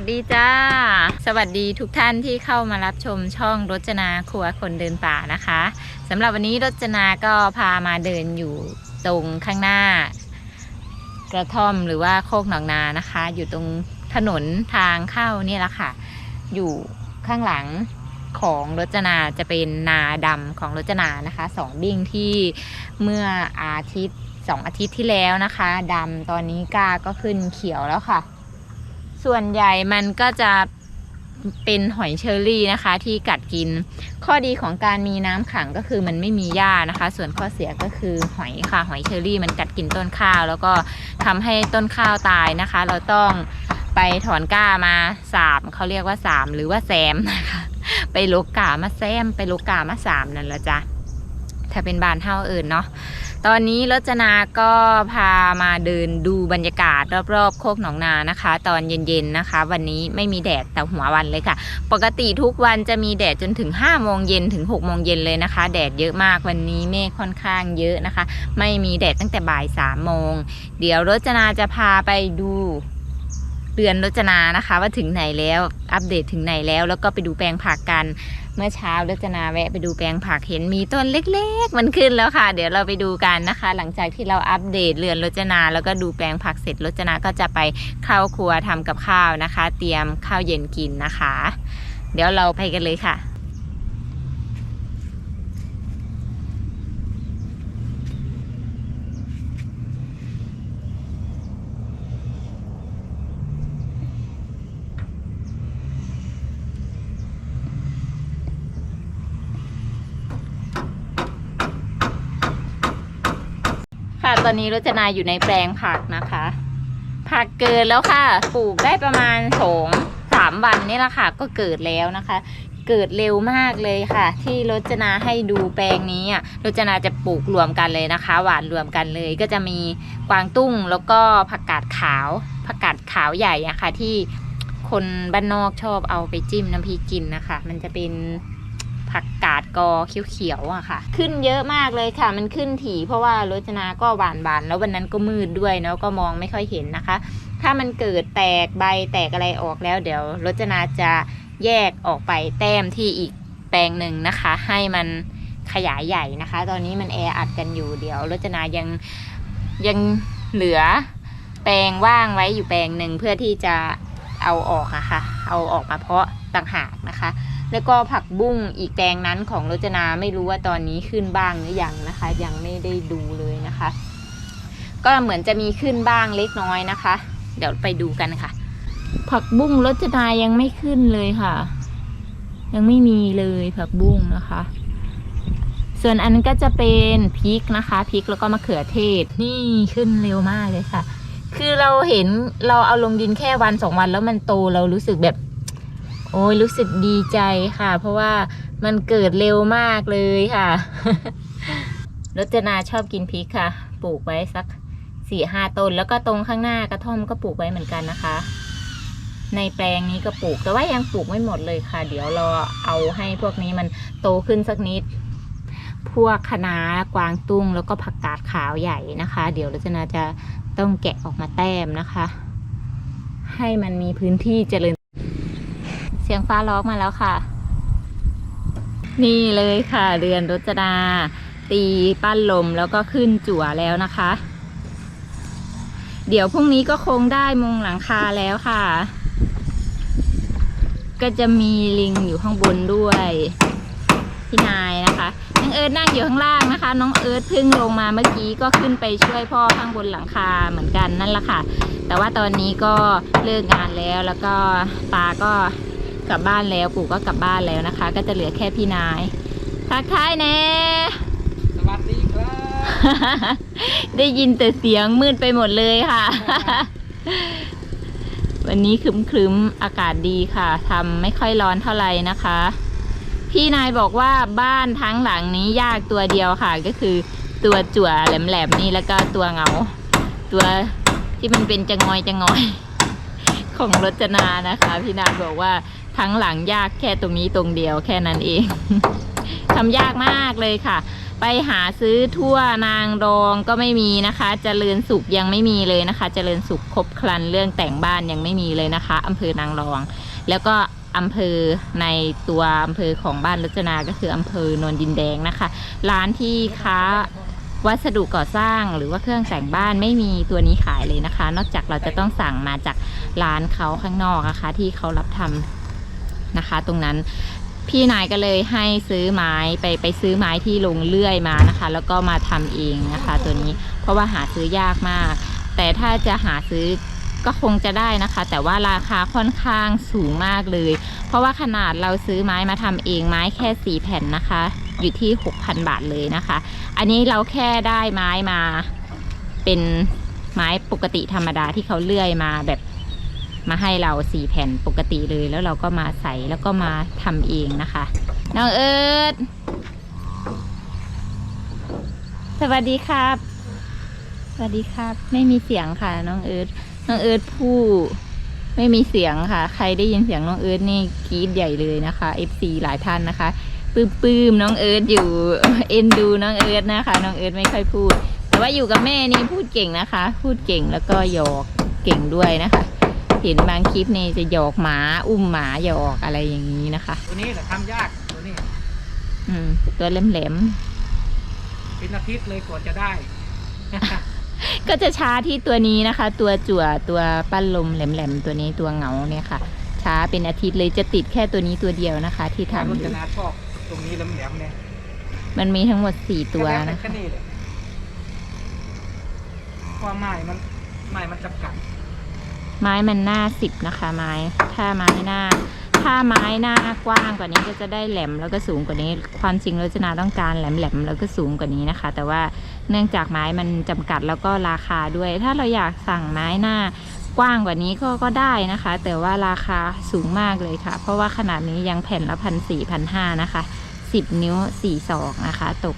สวัสดีจ้า สวัสดีทุกท่านที่เข้ามารับชมช่องรจนาครัวคนเดินป่านะคะสำหรับวันนี้รจนาก็พามาเดินอยู่ตรงข้างหน้า กระท่อมหรือว่าโคกหนองนานะคะ อยู่ตรงถนนทางเข้านี่แหละค่ะ อยู่ข้างหลังของรจนาจะเป็นนาดำของรจนานะคะสองบิ้งที่เมื่ออาทิตย์สองอาทิตย์ที่แล้วนะคะดำตอนนี้กาก็ขึ้นเขียวแล้วค่ะ ส่วนใหญ่มันก็จะเป็นหอยเชอรี่นะคะ ที่กัดกิน ข้อดีของการมีน้ำขังก็คือมันไม่มีหญ้านะคะ ส่วนข้อเสียก็คือหอยค่ะ หอยเชอรี่มันกัดกินต้นข้าว แล้วก็ทำให้ต้นข้าวตายนะคะ เราต้องไปถอนก้ามาสามเขาเรียกว่าสามหรือว่าแซมนะคะ ไปลกกามาแซม ไปลกกามาสามนั่นละจ้ะถ้าเป็นบานเท่าอื่นเนาะ ตอนนี้รจนาก็พามาเดินดูบรรยากาศรอบๆ โคกหนองนานะคะ ตอนเย็นๆนะคะ วันนี้ไม่มีแดดแต่หัววันเลยค่ะ ปกติทุกวันจะมีแดดจนถึง5โมงเย็นถึง6โมงเย็นเลยนะคะ แดดเยอะมากวันนี้เมฆค่อนข้างเยอะนะคะ ไม่มีแดดตั้งแต่บ่าย3โมงเดี๋ยวรจนาจะพาไปดูเดือนรจนานะคะ ว่าถึงไหนแล้วอัปเดตถึงไหนแล้ว แล้วก็ไปดูแปลงผักกัน มื่อเช้ารจนาแวะไปดูแปลงผักเห็นมีต้นเล็ก ๆ มันขึ้นแล้วค่ะ เดี๋ยวเราไปดูกันนะคะ หลังจากที่เราอัปเดตเรือนรจนา แล้วก็ดูแปลงผักเสร็จรจนาก็จะไปเข้าครัวทำกับข้าวนะคะ เตรียมข้าวเย็นกินนะคะ เดี๋ยวเราไปกันเลยค่ะ ค่ะต อนนี้รจนาอยู่ในแปลงผักนะคะ ผักเกิดแล้วค่ะ ปลูกได้ประมาณสองสามวันนี่แหละค่ะ ก็เกิดแล้วนะคะ เกิดเร็วมากเลยค่ะ ที่รจนาให้ดูแปลงนี้อะรจนาจะปลูกรวมกันเลยนะคะ หวานรวมกันเลยก็จะมีกวางตุ้งแล้วก็ผักกาดขาวผักกาดขาวใหญ่อะค่ะ ที่คนบ้านนอกชอบเอาไปจิ้มน้ำพริกกินนะคะ มันจะเป็น ผักกาดกอเขียวๆอะค่ะ ขึ้นเยอะมากเลยค่ะ มันขึ้นถี่เพราะว่ารจนาก็หวานบานๆแล้ววันนั้นก็มืดด้วยเนาะก็มองไม่ค่อยเห็นนะคะ ถ้ามันเกิดแตกใบแตกอะไรออกแล้ว เดี๋ยวรจนาจะแยกออกไปแต้มที่อีกแปลงหนึ่งนะคะ ให้มันขยายใหญ่นะคะ ตอนนี้มันแออัดกันอยู่เดี๋ยวรจนายังยังเหลือแปลงว่างไว้อยู่แปลงหนึ่งเพื่อที่จะเอาออกอะค่ะ เอาออกมาเพาะต่างหากนะคะ แล้วก็ผักบุ้งอีกแปลงนั้นของรจนาไม่รู้ว่าตอนนี้ขึ้นบ้างหรือยังนะคะ ยังไม่ได้ดูเลยนะคะ ก็เหมือนจะมีขึ้นบ้างเล็กน้อยนะคะ เดี๋ยวไปดูกันค่ะ ผักบุ้งรจนายังไม่ขึ้นเลยค่ะ ยังไม่มีเลยผักบุ้งนะคะ ส่วนอันนั้นก็จะเป็นพริกนะคะพริกแล้วก็มะเขือเทศนี่ขึ้นเร็วมากเลยค่ะ คือเราเห็นเราเอาลงดินแค่วันสองวันแล้วมันโตเรารู้สึกแบบ โอ้ยรู้สึกดีใจค่ะ เพราะว่ามันเกิดเร็วมากเลยค่ะรจนาชอบกินพริกค่ะ ปลูกไว้สักสี่ห้าต้น แล้วก็ตรงข้างหน้ากระท่อมก็ปลูกไว้เหมือนกันนะคะ ในแปลงนี้ก็ปลูก แต่ว่ายังปลูกไม่หมดเลยค่ะ เดี๋ยวเราเอาให้พวกนี้มันโตขึ้นสักนิด พวกคะน้ากวางตุ้งแล้วก็ผักกาดขาวใหญ่นะคะ เดี๋ยวรจนาจะต้องแกะออกมาแต้มนะคะ ให้มันมีพื้นที่เจริญ สียงฟ้าร้องมาแล้วค่ะ นี่เลยค่ะ เรือนรจนา ตีปั้นลมแล้วก็ขึ้นจั่วแล้วนะคะ เดี๋ยวพรุ่งนี้ก็คงได้มุงหลังคาแล้วค่ะ ก็จะมีลิงอยู่ข้างบนด้วยพี่นายนะคะน้องเอิร์ธนั่งอยู่ข้างล่างนะคะ น้องเอิร์ธเพิ่งลงมาเมื่อกี้ก็ขึ้นไปช่วยพ่อข้างบนหลังคาเหมือนกันนั่นแหละค่ะ แต่ว่าตอนนี้ก็เลิกงานแล้วแล้วก็ตาก็ กลับบ้านแล้ว ปู่ก็กลับบ้านแล้วนะคะ ก็จะเหลือแค่พี่นายทักทายแน่สวัสดีครับ ได้ยินแต่เสียงมืดไปหมดเลยค่ะ วันนี้ครึ้มๆอากาศดีค่ะทำไม่ค่อยร้อนเท่าไหร่นะคะ พี่นายบอกว่าบ้านทั้งหลังนี้ยากตัวเดียวค่ะ ก็คือตัวจั่วแหลมๆนี่แล้วก็ตัวเหงา ตัวที่มันเป็นจะงอยจะงอย ของรจนานะคะ พี่นายบอกว่า ทั้งหลังยากแค่ตรงนี้ตรงเดียวแค่นั้นเอง ทำยากมากเลยค่ะ ไปหาซื้อทั่วนางรองก็ไม่มีนะคะเจริญสุขยังไม่มีเลยนะคะเจริญสุขครบครันเรื่องแต่งบ้านยังไม่มีเลยนะคะอำเภอนางรอง แล้วก็อำเภอในตัวอำเภอของบ้านรจนาก็คืออำเภอนนดินแดงนะคะ ร้านที่ค้าวัสดุก่อสร้างหรือว่าเครื่องแต่งบ้านไม่มีตัวนี้ขายเลยนะคะ นอกจากเราจะต้องสั่งมาจากร้านเขาข้างนอกนะคะ ที่เขารับทำ นะคะ ตรงนั้นพี่นายก็เลยให้ซื้อไม้ไปไปซื้อไม้ที่ลงเลื่อยมานะคะ แล้วก็มาทำเองนะคะ ตัวนี้เพราะว่าหาซื้อยากมาก แต่ถ้าจะหาซื้อก็คงจะได้นะคะ แต่ว่าราคาค่อนข้างสูงมากเลย เพราะว่าขนาดเราซื้อไม้มาทำเองไม้แค่สี่แผ่นนะคะ อยู่ที่ 6,000 บาทเลยนะคะ อันนี้เราแค่ได้ไม้มาเป็นไม้ปกติธรรมดาที่เขาเลื่อยมาแบบ มาให้เราสี่แผ่นปกติเลยแล้วเราก็มาใส่แล้วก็มาทำเองนะคะน้องเอิร์ดสวัสดีครับ สวัสดีครับ ไม่มีเสียงค่ะน้องเอิร์ดน้องเอิร์ดพูดไม่มีเสียงค่ะ ใครได้ยินเสียงน้องเอิร์ดนี่กรี๊ดใหญ่เลยนะคะ FC หลายท่านนะคะปื้มปื้มน้องเอิร์ธอยู่เอ็นดูน้องเอิร์ธนะคะ น้องเอิร์ธไม่ค่อยพูด แต่ว่าอยู่กับแม่นี่พูดเก่งนะคะ พูดเก่งแล้วก็หยอกเก่งด้วยนะคะ เห็นบางคลิปนี่จะหยอกหมาอุ้มหมาหยอกอะไรอย่างนี้นะคะ ตัวนี้แหละทำยากตัวนี้ อืม ตัวแหลมเป็นอาทิตย์เลยกว่าจะได้ๆก็จะช้าที่ตัวนี้นะคะ ตัวจั่วตัวปั้นลมแหลมๆตัวนี้ตัวเหงาเนี่ยค่ะ ช้าเป็นอาทิตย์เลยจะติดแค่ตัวนี้ตัวเดียวนะคะ ที่ทำทำอรยู่จนาชอบตรงนี้แหลมๆเนี่ยมันมีทั้งหมดสี่ตัวแค่นะแค่นี้เลยความหมายมันหมายมันจำกัด ไม้มันหน้าสิบนะคะ ไม้ ถ้าไม้หน้า ถ้าไม้หน้ากว้างกว่านี้ก็จะได้แหลมแล้วก็สูงกว่านี้ ความจริงรจนาต้องการแหลมแหลมแล้วก็สูงกว่านี้นะคะ แต่ว่าเนื่องจากไม้มันจำกัดแล้วก็ราคาด้วย ถ้าเราอยากสั่งไม้หน้ากว้างกว่านี้ก็ก็ได้นะคะ แต่ว่าราคาสูงมากเลยค่ะ เพราะว่าขนาดนี้ยังแผ่นละพันสี่พันห้านะคะสิบนิ้วสี่ศอกนะคะ ตก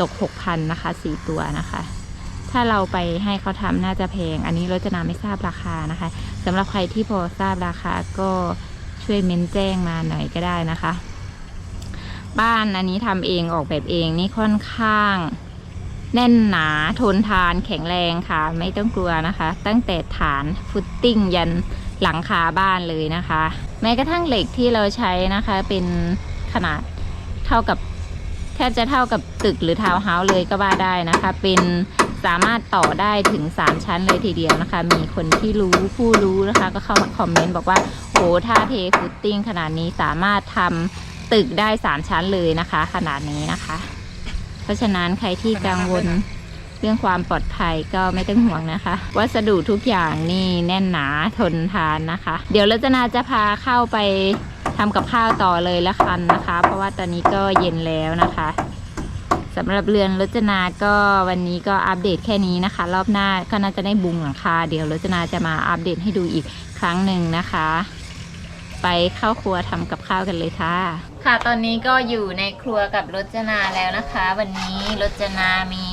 ตกหกพันนะคะสี่ตัวนะคะ ถ้าเราไปให้เขาทำน่าจะแพง อันนี้รจนาไม่ทราบราคานะคะสำหรับใครที่พอทราบราคาก็ช่วยเม้นแจ้งมาหน่อยก็ได้นะคะ บ้านอันนี้ทำเองออกแบบเองนี่ค่อนข้าง แน่นหนาทนทานแข็งแรงค่ะ ไม่ต้องกลัวนะคะ ตั้งแต่ฐานฟุตติ้งยันหลังคาบ้านเลยนะคะ แม้กระทั่งเหล็กที่เราใช้นะคะ เป็นขนาดเท่ากับแทบจะเท่ากับตึกหรือทาวน์เฮาส์เลยก็ว่าได้นะคะ เป็น สามารถต่อได้ถึง 3 ชั้นเลยทีเดียวนะคะ มีคนที่รู้ผู้รู้นะคะ ก็เข้ามาคอมเมนต์บอกว่าโหถ้าเทฟุตติ้งขนาดนี้สามารถทำตึกได้ 3 ชั้นเลยนะคะ ขนาดนี้นะคะ เพราะฉะนั้นใครที่กังวลเรื่องความปลอดภัยก็ไม่ต้องห่วงนะคะ วัสดุทุกอย่างนี่แน่นหนาทนทานนะคะ เดี๋ยวรัตนาจะพาเข้าไปทำกับข้าวต่อเลยละกันนะคะ เพราะว่าตอนนี้ก็เย็นแล้วนะคะ สำหรับเรือนรจนาก็วันนี้ก็อัปเดตแค่นี้นะคะ รอบหน้าก็น่าจะได้บุงหลังคาเดี๋ยวรจนาจะมาอัปเดตให้ดูอีกครั้งหนึ่งนะคะ ไปเข้าครัวทำกับข้าวกันเลยค่ะ ค่ะตอนนี้ก็อยู่ในครัวกับรจนาแล้วนะคะ วันนี้รจนามี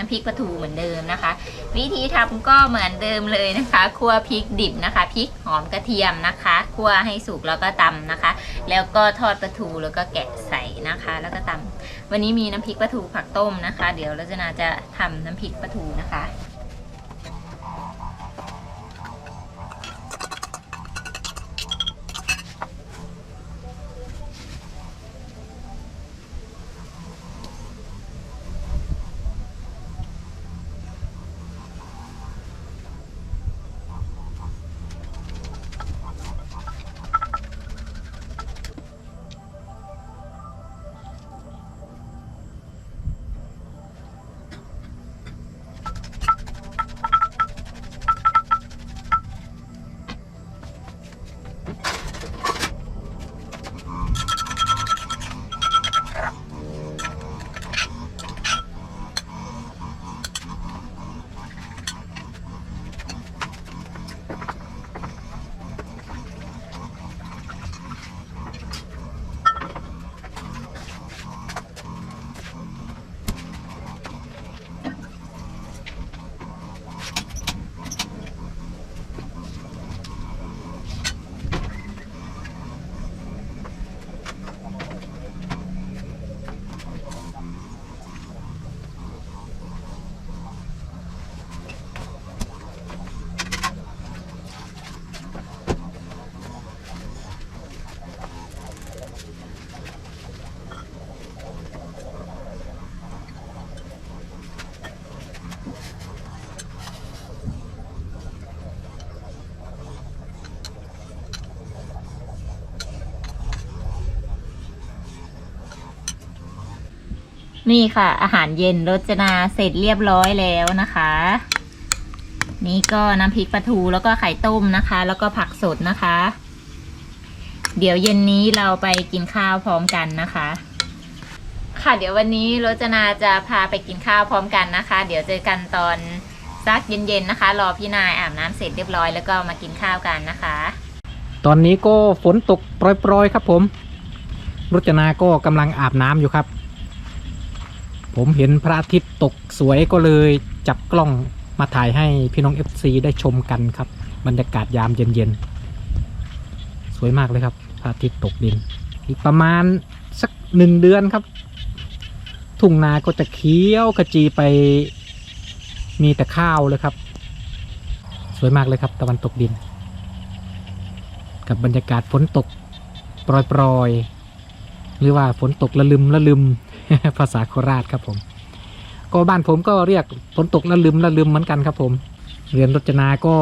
น้ำพริกปลาทูเหมือนเดิมนะคะ วิธีทำก็เหมือนเดิมเลยนะคะคั่วพริกดิบนะคะพริกหอมกระเทียมนะคะคั่วให้สุกแล้วก็ตำนะคะ แล้วก็ทอดปลาทูแล้วก็แกะใส่นะคะ แล้วก็ตำวันนี้มีน้ำพริกปลาทูผักต้มนะคะ เดี๋ยวรจนาจะทำน้ำพริกปลาทูนะคะ นี่ค่ะ อาหารเย็นรจนาเสร็จเรียบร้อยแล้วนะคะ นี่ก็น้ำพริกปลาทูแล้วก็ไข่ต้มนะคะ แล้วก็ผักสดนะคะ เดี๋ยวเย็นนี้เราไปกินข้าวพร้อมกันนะคะ ค่ะเดี๋ยววันนี้รจนาจะพาไปกินข้าวพร้อมกันนะคะ เดี๋ยวเจอกันตอนซักเย็นๆนะคะ รอพี่นายอาบน้ำเสร็จเรียบร้อยแล้วก็มากินข้าวกันนะคะ ตอนนี้ก็ฝนตกโปรยๆครับผมรจนาก็กำลังอาบน้ำอยู่ครับ ผมเห็นพระอาทิตย์ตกสวยก็เลยจับกล้องมาถ่ายให้พี่น้อง FC ได้ชมกันครับ บรรยากาศยามเย็นๆ สวยมากเลยครับ พระอาทิตย์ตกดิน อีกประมาณสักหนึ่งเดือนครับ ทุ่งนาก็จะเขียวขจีไปมีแต่ข้าวเลยครับ สวยมากเลยครับ ตะวันตกดิน กับบรรยากาศฝนตกปรอยๆหรือว่าฝนตกละลึมละลึม ภาษาโคราชครับผม ก็บ้านผมก็เรียกฝนตกละลึมละลึมเหมือนกันครับผม เรือนรจนาก็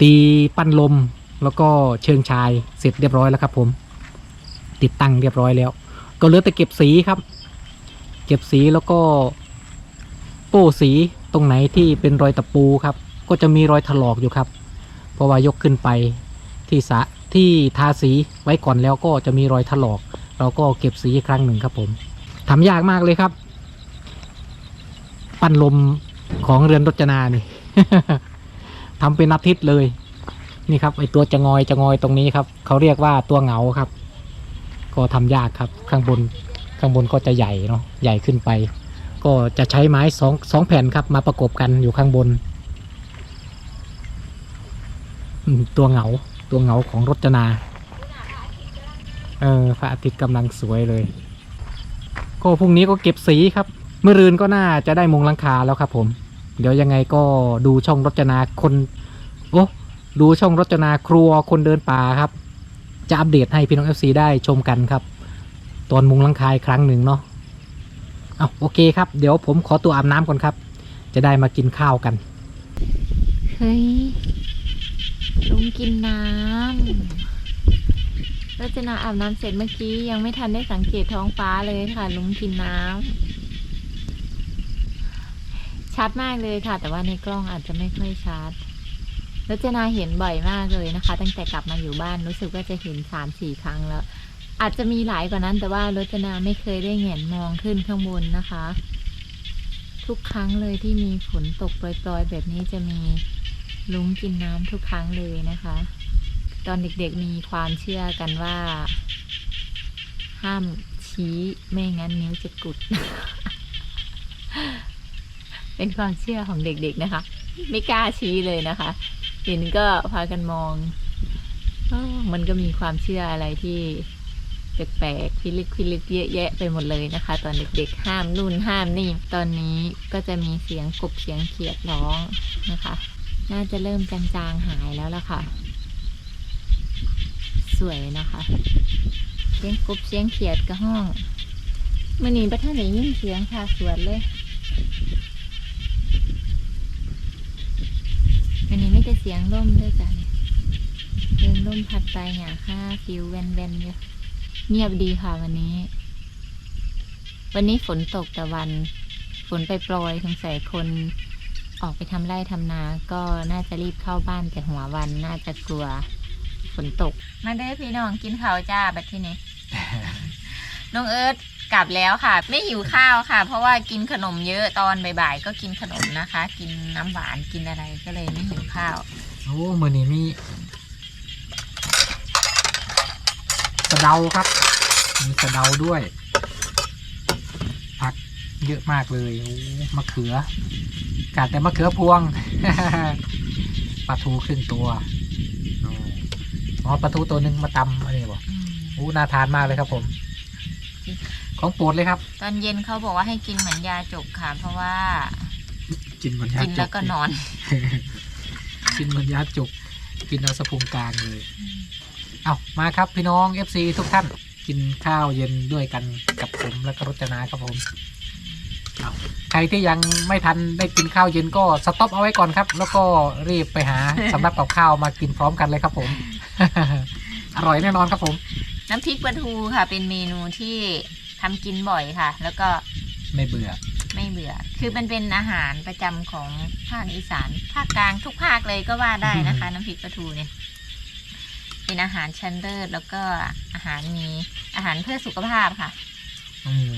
ตีปั้นลมแล้วก็เชิงชายเสร็จเรียบร้อยแล้วครับผม ติดตั้งเรียบร้อยแล้ว ก็เหลือแต่เก็บสีครับ เก็บสีแล้วก็โป้สีตรงไหนที่เป็นรอยตะปูครับ ก็จะมีรอยถลอกอยู่ครับ เพราะว่ายกขึ้นไปที่สะที่ทาสีไว้ก่อนแล้วก็จะมีรอยถลอก เราก็เก็บสีอีกครั้งหนึ่งครับผม ทำยากมากเลยครับ ปั้นลมของเรือนรจนานี่ทำเป็นอาทิตย์เลย นี่ครับไอตัวจะงอยจะงอยตรงนี้ครับเขาเรียกว่าตัวเหงาครับ ก็ทำยากครับ ข้างบนข้างบนก็จะใหญ่เนาะใหญ่ขึ้นไป ก็จะใช้ไม้สองสองแผ่นครับ มาประกบกันอยู่ข้างบน ตัวเหงาตัวเหงาของรจนา เออพระอาทิตย์กำลังสวยเลย ก็พรุ่งนี้ก็เก็บสีครับเมื่อรืนก็น่าจะได้มุงลังคาแล้วครับ ผม เดี๋ยวยังไงก็ดูช่องรจนาคนโอ้ดูช่องรจนาครัวคนเดินป่าครับ จะอัปเดตให้พี่น้อง FC ได้ชมกันครับ ตอนมุงลังคาอีกครั้งหนึ่งเนาะเอาโอเคครับ เดี๋ยวผมขอตัวอาบน้ำก่อนครับ จะได้มากินข้าวกัน เฮ้ยลุงกินน้ำ รจนาอาบน้ำเสร็จเมื่อกี้ยังไม่ทันได้สังเกตท้องฟ้าเลยค่ะ ลุงกินน้ำชัดมากเลยค่ะ แต่ว่าในกล้องอาจจะไม่ค่อยชัดรจนาเห็นบ่อยมากเลยนะคะ ตั้งแต่กลับมาอยู่บ้านรู้สึกว่าจะเห็นสามสี่ครั้งแล้ว อาจจะมีหลายกว่านั้น แต่ว่ารจนาไม่เคยได้แหงนมองขึ้นข้างบนนะคะ ทุกครั้งเลยที่มีฝนตกปล่อยๆแบบนี้จะมีลุงกินน้ำทุกครั้งเลยนะคะ ตอนเด็กๆมีความเชื่อกันว่า ห้ามชี้ไม่งั้นนิ้วจะกุด เป็นความเชื่อของเด็กๆนะคะ ไม่กล้าชี้เลยนะคะ เห็นก็พากันมองอมันก็มีความเชื่ออะไรที่แปลกๆพิลึกพิลึกเยอะแยะไปหมดเลยนะคะ ตอนเด็กๆ ห้ามนู่นห้ามนี่ ตอนนี้ก็จะมีเสียงกบเสียงเขียดร้องนะคะ น่าจะเริ่มจางๆหายแล้วล่ะค่ะ วยนะคะ เสียงกบเสียงเขียดกระห้องมื่อนี้ประท่านไหนยินเสียงค่ะสวนเลยอันนี้ไม่แต่เสียงร่มด้วยจ้ะเนี่ยเดินร่มพัดไปหยาค่าฟิวแวนแวนๆอยู่เงียบดีค่ะวันนี้ วันนี้ฝนตกแต่วัน ฝนไปโปรยสงสัยคนออกไปทำไร่ทำนา ก็น่าจะรีบเข้าบ้านแต่หัววันน่าจะกลัว ฝนตก มาเด้อพี่น้องกินข้าวจ้าแบบที่นี้ น้องเอิร์ธกลับแล้วค่ะ ไม่หิวข้าวค่ะ เพราะว่ากินขนมเยอะตอนบ่ายๆก็กินขนมนะคะ กินน้ำหวานกินอะไรก็เลยไม่หิวข้าว โอ้มือนี้มีสะเดาครับ มีสะเดาด้วย ผักเยอะมากเลยโอ้มะเขือกาดแต่มะเขือพวงปลาทูครึ่งตัว อ๋อปลาทูตัวหนึ่งมาตำอะไรบอกโอ้น่าทานมากเลยครับผม ของโปรดเลยครับ ตอนเย็นเขาบอกว่าให้กินเหมือนยาจกค่ะ เพราะว่ากินเหมือนยากินจแล้วกก็นอน กินเหมือนยาจุกกินเอาสะพุงกลางเลย เอามาครับพี่น้อง FC ทุกท่าน กินข้าวเย็นด้วยกันกับผมและก็รจนาครับผมเอาใครที่ยังไม่ทันได้กินข้าวเย็นก็สต็อปเอาไว้ก่อนครับ แล้วก็รีบไปหา สำรับกับข้าวมากินพร้อมกันเลยครับผม อร่อยแน่นอนครับผม น้ำพริกปลาทูค่ะ เป็นเมนูที่ทำกินบ่อยค่ะ แล้วก็ไม่เบื่อ ไม่เบื่อ คือมันเป็นอาหารประจำของภาคอีสาน ภาคกลางทุกภาคเลยก็ว่าได้นะคะ น้ำพริกปลาทูเนี่ย เป็นอาหารชั้นเลิศแล้วก็อาหารมีอาหารเพื่อสุขภาพค่ะ อืม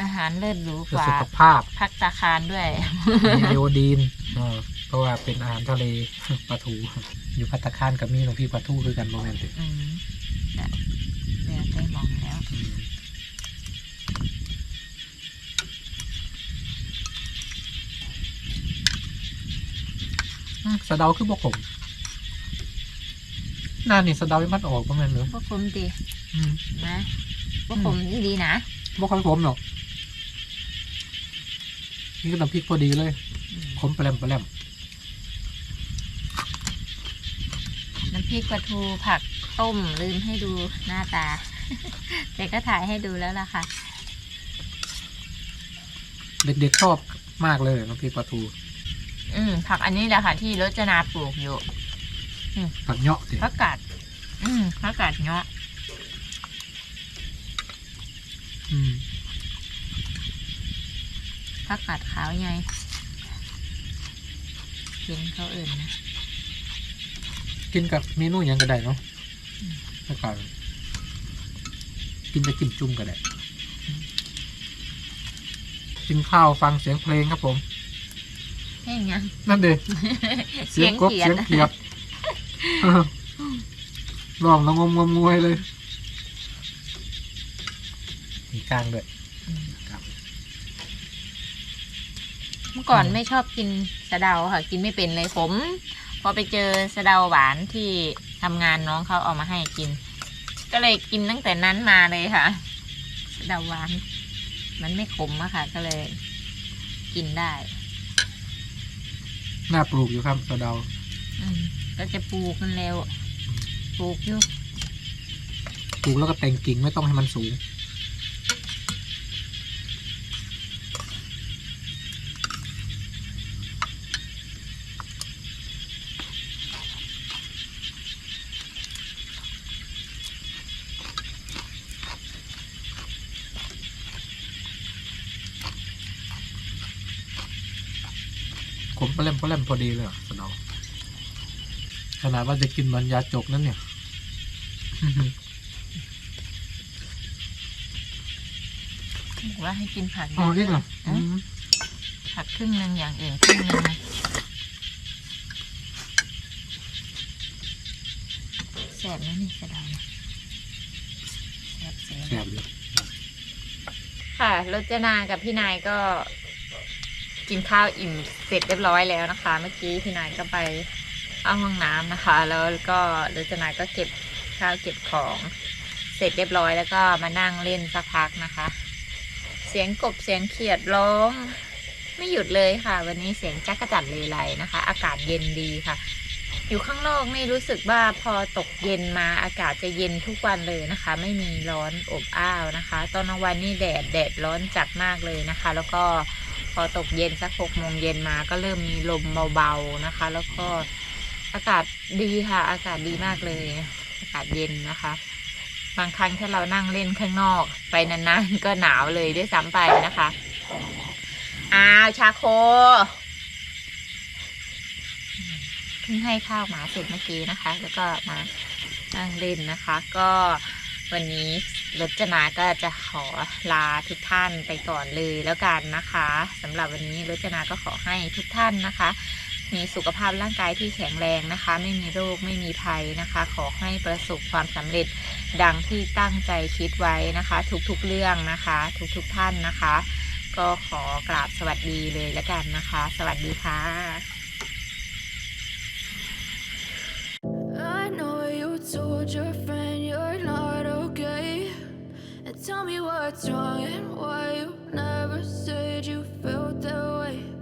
อาหารเลิศหรูเพื่กอว่าสุขภาพ พักตาคารด้วย มีไอโอดีนเออ เพราะว่าเป็นอาหารทะเลปลาทู อยู่พัตตาคารกับมีหลวงพี่ปลาทูคือกันโมเมนต์อืมจะเดี๋ยวได้มองแล้วสะเดาคือบกผมหน้านี่สะเดายังพัดออกประมาณเลยพวกผมดีอืมนะพวกผมดีนะบกค่อยผมหรอกนี่ก็น้ำพริกพอดีเลยขมแปลมแปลม น้ำ พริกปลาทูผักต้มลืมให้ดูหน้าตา แต่ก็ถ่ายให้ดูแล้วล่ะค่ะ เด็กๆชอบมากเลยน้ำพริกปลาทู อืมผักอันนี้แหละค่ะ ที่รจนาปลูกอยู่ผักเนาะสิผักกาดอืมผักกาดเงาะอืมผักกาดขาวไงกินเขาเอื่นนะ กินกับเมนูหยังก็ได้เนาะแล้วก็กินไปกินจุ่มก็ได้ กินข้าวฟังเสียงเพลงครับผมแห้งยังนั่นเดเสียงกบเขียดเสียงเขียดร้องแล้วงมงมงวยเลย มีกลางด้วยครับเมื่อก่อนอืมไม่ชอบกินสะเดาค่ะ กินไม่เป็นเลยผม พอไปเจอสะเดาหวานที่ทำงานน้องเขาเอามาให้กิน ก็เลยกินตั้งแต่นั้นมาเลยค่ะสะเดาหวาน มันไม่ขมอะค่ะ ก็เลย กินได้น่าปลูกอยู่ครับสะเดาอืมก็จะปลูกมันเร็วปลูกอยู่ปลูกแล้วก็แต่งกิ่งไม่ต้องให้มันสูง ปลาเล่มปลาเล่มพอดีเลยอะสะเดาขนาดว่าจะกินบรรยาจกนั้นเนี่ย บอกว่าให้กินผักอ๋ออีกเหรออืมผักครึ่งหนึ่งอย่างอื่นครึ่งหนึ่งแสบนะนี่กระดานะแสบแสบแซ่บเลยค่ะรจนากับพี่นายก็ กินข้าวอิ่มเสร็จเรียบร้อยแล้วนะคะ เมื่อกี้พี่นายก็ไปเข้าห้องน้ำนะคะ แล้วก็รจนายก็เก็บข้าวเก็บของเสร็จเรียบร้อยแล้วก็มานั่งเล่นสักพักนะคะ เสียงกบเสียงเขียดร้องไม่หยุดเลยค่ะ วันนี้เสียงจักระจัดเลยไรนะคะ อากาศเย็นดีค่ะ อยู่ข้างนอกนี่รู้สึกว่าพอตกเย็นมาอากาศจะเย็นทุกวันเลยนะคะ ไม่มีร้อนอบอ้าวนะคะ ตอนกลางวันนี่แดดแดดร้อนจัดมากเลยนะคะ แล้วก็ พอตกเย็นสักหกโมงเย็นมาก็เริ่มมีลมเบาๆนะคะ แล้วก็อากาศดีค่ะ อากาศดีมากเลย อากาศเย็นนะคะ บางครั้งถ้าเรานั่งเล่นข้างนอก ไปนานๆก็หนาวเลยด้วยซ้ำไปนะคะอ้าวชาโคเพิ่งให้ข้าวหมาเสร็จเมื่อกี้นะคะ แล้วก็มานั่งเล่นนะคะ ก็ วันนี้รจนาก็จะขอลาทุกท่านไปก่อนเลยแล้วกันนะคะสำหรับวันนี้รจนาก็ขอให้ทุกท่านนะคะ มีสุขภาพร่างกายที่แข็งแรงนะคะ ไม่มีโรคไม่มีภัยนะคะ ขอให้ประสบความสำเร็จดังที่ตั้งใจคิดไว้นะคะ ทุกๆเรื่องนะคะ ทุกๆท่านนะคะ ก็ขอกราบสวัสดีเลยแล้วกันนะคะ สวัสดีค่ะ I know you told your friend Tell me what's wrong and why you never said you felt that way.